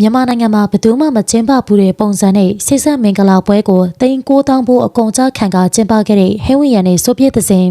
မြန်မာနိုင်ငံမှာဘယ်သူမှမကျင်းပဘူးတဲ့ပုံစံနဲ့စိစက်မင်္ဂလာပွဲကိုတိန်9000ဘို့အကုန်ကြခံကကျင်းပခဲ့တဲ့ဟဲဝီယန်နဲ့ဆိုဗီယက်သစင်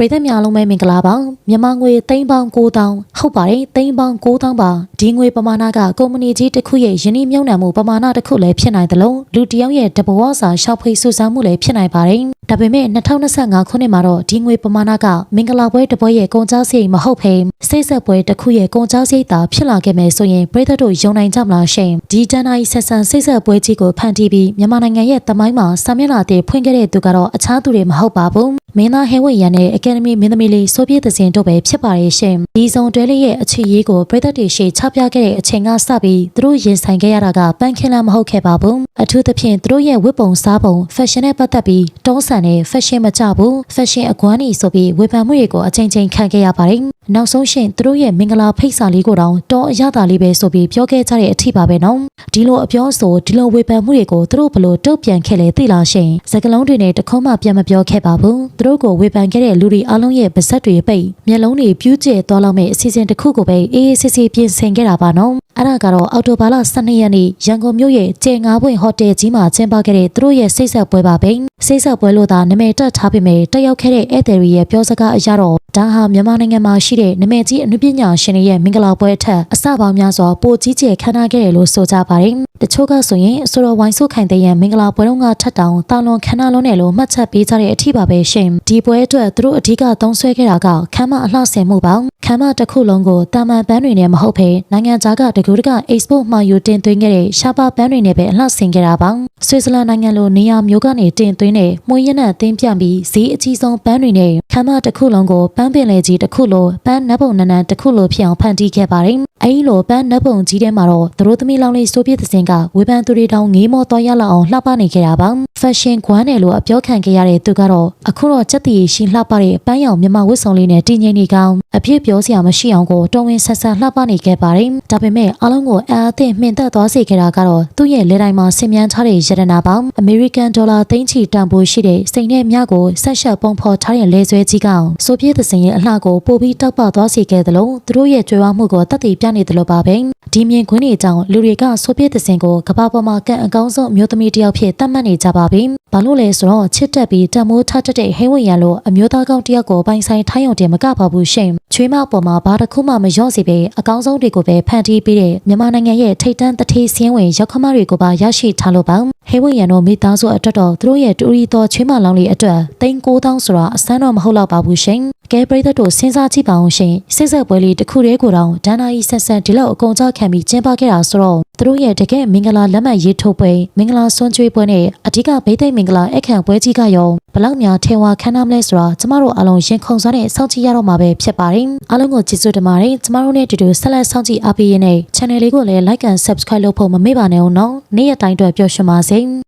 ပြည်သက်များလုံးပဲမင်္ဂလာပါမြန်မာငွေသိန်းပေါင်း9000ဟုတ်ပါတယ်သိန်းပေါင်း9000ပါဒီငွေပမာဏကကုမ္ပဏီကြီးတစ်ခုရဲ့ယင်းနှမြုံနှံမှုပမာဏတစ်ခုလည်းဖြစ်နိုင်တယ်လို့လူတစ်ယောက်ရဲ့တဘဝစာရှောက်ဖိတ်စုစမ်းမှုလည်းဖြစ်နိုင်ပါတယ်ဒါပေမဲ့2025ခုနှစ်မှာတော့ဒီငွေပမာဏကမင်္ဂလာပွဲတစ်ပွဲရဲ့ကုန်ကြစရိတ်မဟုတ်ဘဲစိတ်ဆက်ပွဲတစ်ခုရဲ့ကုန်ကြစရိတ်သာဖြစ်လာခဲ့မယ်ဆိုရင်ပြည်သက်တို့ယုံနိုင်ကြမလားရှင်ဒီတန်တိုင်းဆက်ဆန်စိတ်ဆက်ပွဲကြီးကိုဖန်တီးပြီးမြန်မာနိုင်ငံရဲ့တမိုင်းမှာစာမျက်နှာတွေဖွင့်ခဲ့တဲ့သူကတော့အခြားသူတွေမဟုတ်ပါဘူး မင်းသားဟဲဝိရန်နဲ့အကယ်ဒမီမင်းသမီးလေးဆိုဗီယက်သစင်တို့ပဲဖြစ်ပါရဲ့ရှင်ဒီဆောင်တွဲလေးရဲ့အခြေရေးကိုပြည်သက်တွေရှေ့ချပြခဲ့တဲ့အချိန်ကစပြီးသူတို့ရင်ဆိုင်ခဲ့ရတာကပန်းခင်းလမ်းမဟုတ်ခဲ့ပါဘူးအထူးသဖြင့်သူတို့ရဲ့ဝတ်ပုံစားပုံဖက်ရှင်နဲ့ပတ်သက်ပြီးတုံးဆန်တဲ့ဖက်ရှင်မကြဘူးဖက်ရှင်အကွမ်းနေဆိုပြီးဝေဖန်မှုတွေကိုအချိန်ချင်းခံခဲ့ရပါတယ်နောက်ဆုံးရှင်သူတို့ရဲ့မင်္ဂလာဖိတ်စာလေးကိုတောင်တောအရသာလေးပဲဆိုပြီးပြောခဲ့ကြတဲ့အထီပါပဲနော်ဒီလိုအပြောဆိုဒီလိုဝေဖန်မှုတွေကိုသူတို့ဘလို့တုတ်ပြန်ခဲ့လဲသိလားရှင်စကလုံးတွေနဲ့တခုမှပြန်မပြောခဲ့ပါဘူးသူတို့ကိုဝေဖန်ခဲ့တဲ့လူတွေအလုံးရဲ့ပါဇက်တွေပိတ်မျက်လုံးတွေပြူးကျဲသွားလောက်မဲ့အစီအစဉ်တစ်ခုကိုပဲအေးအေးဆေးဆေးပြင်ဆင်ခဲ့တာပါနော် အဲ့ဒါကတော့အော်တိုဘာလ12ရက်နေ့ရန်ကုန်မြို့ရဲ့ကျဲငါးပွင့်ဟိုတယ်ကြီးမှာကျင်းပခဲ့တဲ့သူတို့ရဲ့စိတ်ဆက်ပွဲပါပဲစိတ်ဆက်ပွဲလို့သာနာမည်တက်ထားပေမဲ့တက်ရောက်ခဲ့တဲ့ဧည့်သည်တွေရဲ့ပြောစကားအရတော့ဒါဟာမြန်မာနိုင်ငံမှာရှိတဲ့နာမည်ကြီးအနုပညာရှင်တွေရဲ့မင်္ဂလာပွဲအထက်အစပေါင်းများစွာပိုကြီးကျယ်ခမ်းနားခဲ့တယ်လို့ဆိုကြပါတယ်တချို့ကဆိုရင်အဆိုတော်ဝိုင်းဆုခိုင်တဲ့ရဲ့မင်္ဂလာပွဲတော်ကထပ်တောင်တောင်လွန်ခမ်းနားလုံးနဲ့လို့မှတ်ချက်ပေးကြတဲ့အထီပါပဲရှင်ဒီပွဲအတွက်သူတို့အဓိကသုံးဆွဲခဲ့တာကခမ်းမအလှဆင်မှုပေါင်း ခမ်းမတစ်ခုလုံးကိုတာမန်ပန်းတွေနဲ့မဟုတ်ဘဲနိုင်ငံခြားကတကူတက export မှယူတင်သွင်းခဲ့တဲ့ရှားပါပန်းတွေနဲ့ပဲအလှဆင်ခဲ့တာပါဆွစ်ဇာလန်နိုင်ငံလိုနေရာမျိုးကနေတင်သွင်းတဲ့မွေးရနံ့သင်းပြပြီးဈေးအကြီးဆုံးပန်းတွေနဲ့ခမ်းမတစ်ခုလုံးကိုပန်းပင်လေကြီးတစ်ခုလိုပန်းနပ်ပုံနန်းနန်းတစ်ခုလိုဖြစ်အောင်ဖန်တီးခဲ့ပါတယ်အဲဒီလိုပန်းနပ်ပုံကြီးထဲမှာတော့သူတို့သမီးလောင်လေးဆိုပြစ်တဲ့စင်ကဝေဖန်သူတွေတောင်ငေးမောသွားရလောက်အောင်လှပနေခဲ့တာပါဖက်ရှင်ကွမ်းတယ်လို့အပြောခံခဲ့ရတဲ့သူကတော့အခုတော့စက်တီရှိလှပတဲ့ပန်းရောင်မြမဝတ်စုံလေးနဲ့တည်ငြိမ်နေကောင်းအပြစ်ပြောစရာမရှိအောင်ကိုတော်ဝင်ဆက်ဆန်လှပနေခဲ့ပါတယ်ဒါပေမဲ့အားလုံးကိုအာအသင့်မှင်သက်သွားစေခဲ့တာကတော့သူ့ရဲ့လက်တိုင်းမှာဆင်မြန်းထားတဲ့ရတနာပေါင်းအမေရိကန်ဒေါ်လာသိန်းချီတန်ဖိုးရှိတဲ့စိန်နဲ့မြကိုဆက်ရှက်ပုံဖော်ထားတဲ့လဲဆွဲကြီးကောင်ဆိုပြစ်တဲ့စင်ရဲ့အလှကိုပို့ပြီးတောက်ပသွားစေခဲ့သလိုသူတို့ရဲ့ကြွယ်ဝမှုကိုတတ်သိပြနေသလိုပါပဲဒီမြင်ကွင်းတွေကြောင့်လူတွေကဆိုပြစ်တဲ့စင်ကိုကဘာပေါ်မှာကန်အကောင်းဆုံးအမျိုးသမီးတစ်ယောက်ဖြစ်သတ်မှတ်နေကြပါပြီဘာလို့လဲဆိုတော့ချစ်တက်ပြီးတမိုးထတတ်တဲ့ဟင်းဝင်ရလို့အမျိုးသားကောင်းတစ်ယောက်ကိုပိုင်ဆိုင်ထိုင်းရုံတင်မကပါဘူးရှင်ချွေးမပေါ်မှာဘာတစ်ခုမှမလျော့စေပဲအကောင်းဆုံးတွေကိုပဲဖန်တီးပေးတဲ့မြန်မာနိုင်ငံရဲ့ထိတ်တန်းတထေးစင်းဝင်ရောက်ခမတွေကိုပါရရှိထားလို့ပါဟဲဝရန်တို့မိသားစုအတွက်တော့သူတို့ရဲ့တူရီတော်ချွေးမလောင်းလေးအတွက်တိန်9000ဆိုတာအစမ်းတော့မဟုတ်တော့ပါဘူးရှင် ကဲပရိသတ်တို့စဉ်းစားကြည့်ပါအောင်ရှင်စစ်ဆက်ပွဲလေးတစ်ခုတည်းကိုတောင်ဒန်နာကြီးဆက်ဆက်ဒီလောက်အကုန်ကြခံပြီးကျင်းပခဲ့တာဆိုတော့သူတို့ရဲ့တကယ်မင်္ဂလာလက်မှတ်ရေးထုတ်ပွဲမင်္ဂလာဆွမ်းကျွေးပွဲနဲ့အဓိကဗိသိက်မင်္ဂလာအခမ်းပွဲကြီးကရောဘလောက်များထေဝါခမ်းနားမလဲဆိုတာကျမတို့အားလုံးရင်ခုန်စားနဲ့စောင့်ကြည့်ရတော့မှာပဲဖြစ်ပါတယ်အားလုံးကိုကျေးဇူးတင်ပါတယ်ကျမတို့နဲ့တူတူဆက်လက်စောင့်ကြည့်အားပေးရင်းနဲ့ channel လေးကိုလည်း like and subscribe လုပ်ဖို့မမေ့ပါနဲ့ဦးနော်နေ့ရက်တိုင်းအတွက်ပျော်ရွှင်ပါစေ